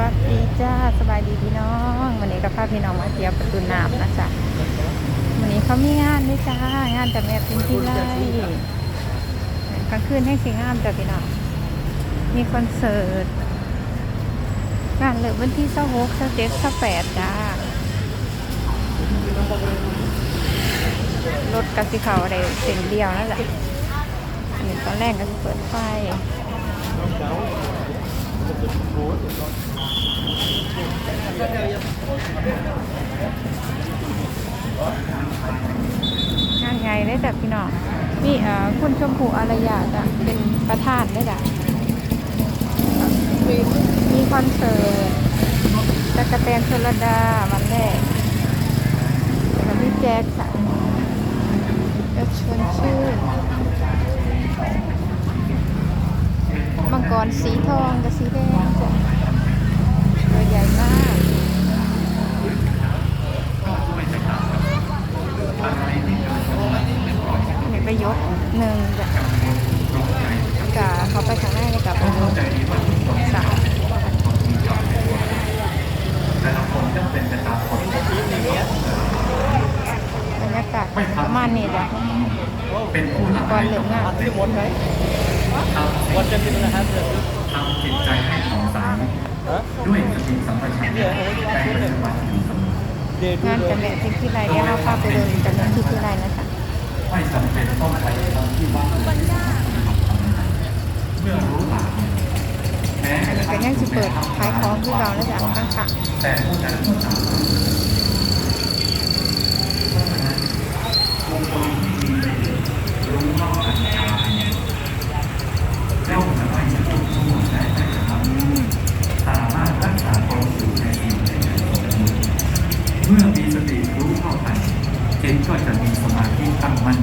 วัสดีจ้าสบายดีพี่น้อง วันนี้ก็พาพี่น้องมาเที่ยวประตูน้ำนะจ๊ะวันนี้เขามีงานด้วยจ้างานจากแม่พิมพ์ที่ไร่กลางคืนให้สีงามจ้ะพี่น้องมีคอนเสิร์ตงานเริ่มวันที่26 27 28จ้ารถกับสีขาวอะไรเส้นเดียวนั่นแหละตอนแรกก็จะเปิดไฟ งานใหญ่เลยจ้ะพี่น้องนี่เอ่อคุณชมพูอารยาจะเป็นประธานได้วยจ้ะมีคอนเสิร์ตจักรแตนชลดาวันแรกแล้วก็พี่แจ็คค่ะก็ชวนชื่นมัง กรสีทองกับสีแดงจ้ะตัวใหญ่มากเห็นไปยกหนึ่งจ้ะกะเขาไปข้างหน้าเลยกับไปยกสามบรรยากาศประมาณนี้จ้ะเป็นผู้หลักก่อนเหลืองงานทำจิต What does it have to ทำจิตใจให้ผ่องใสด้วยสติสัมปชัญญะในปัจจุบันอยู่เสมอ they งานจะแม่ที่ที่ไรเดี๋ยวเราพาไปเดินจะแม่ที่ที่ไรนะจ๊ะไม่จำเป็นต้องไปทำที่วัดหรือที่สำนักปฏิบัติธรรมเมื่อรู้หลักแม้อันนี้ก็ยังจะเปิดขายของที่เราแล้วจ้ะข้างขาแต่ผู้นั้นก็ตามว เท่าทันจิตก็จะมีสมาธิตั้งมั่น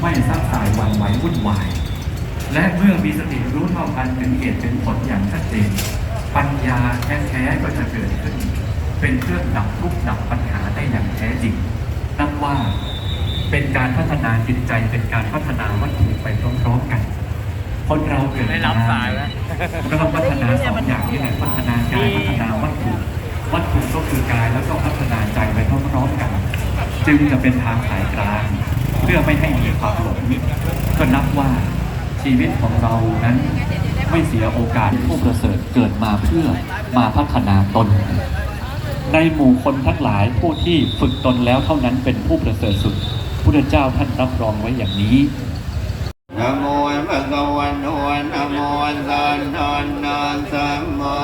ไม่ซักสายหวั่นไหววุ่นวาย และเมื่อมีสติรู้เท่าทันถึงเหตุเป็นผลอย่างชัดเจน ปัญญาแท้ๆก็จะเกิดขึ้น เป็นเครื่องดับทุกข์ดับปัญหาได้อย่างแท้จริง นับว่าเป็นการพัฒนาจิตใจเป็นการพัฒนาวัตถุไปพร้อมๆกัน คนเราเกิดไม่รับสายแล้วก็ต้องพัฒนาสองอย่างนี้แหละพัฒนากายพัฒนาวัตถุ วัตถุก็คือกายแล้วก็พัฒนาใจไปพร้อมๆกัน จึงจะเป็นทางสายกลาง เพื่อไม่ให้มีความหลงก็นับว่าชีวิตของเรานั้นไม่เสียโอกาสผู้ประเสริฐเกิดมาเพื่อมาพัฒนาตน ในหมู่คนทั้งหลายผู้ที่ฝึกตนแล้วเท่านั้นเป็นผู้ประเสริฐสุดพุทธเจ้าท่านรับรองไว้อย่างนี้นะโมภะคะวะโตนะโมสันทันสัมมา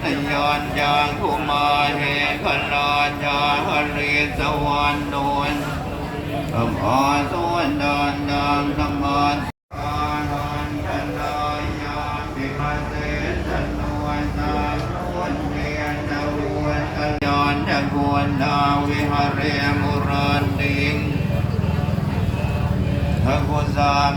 มปินยานจางคุมาเหขราชาหริสวรรณนนอัมอาสวนดานนามธรรมาอาหันตนายาปิมาเสสนวนตาคุนเรียนตะวันกัลยานตะกวนดาวิหารเรมุรันติงพระกุศล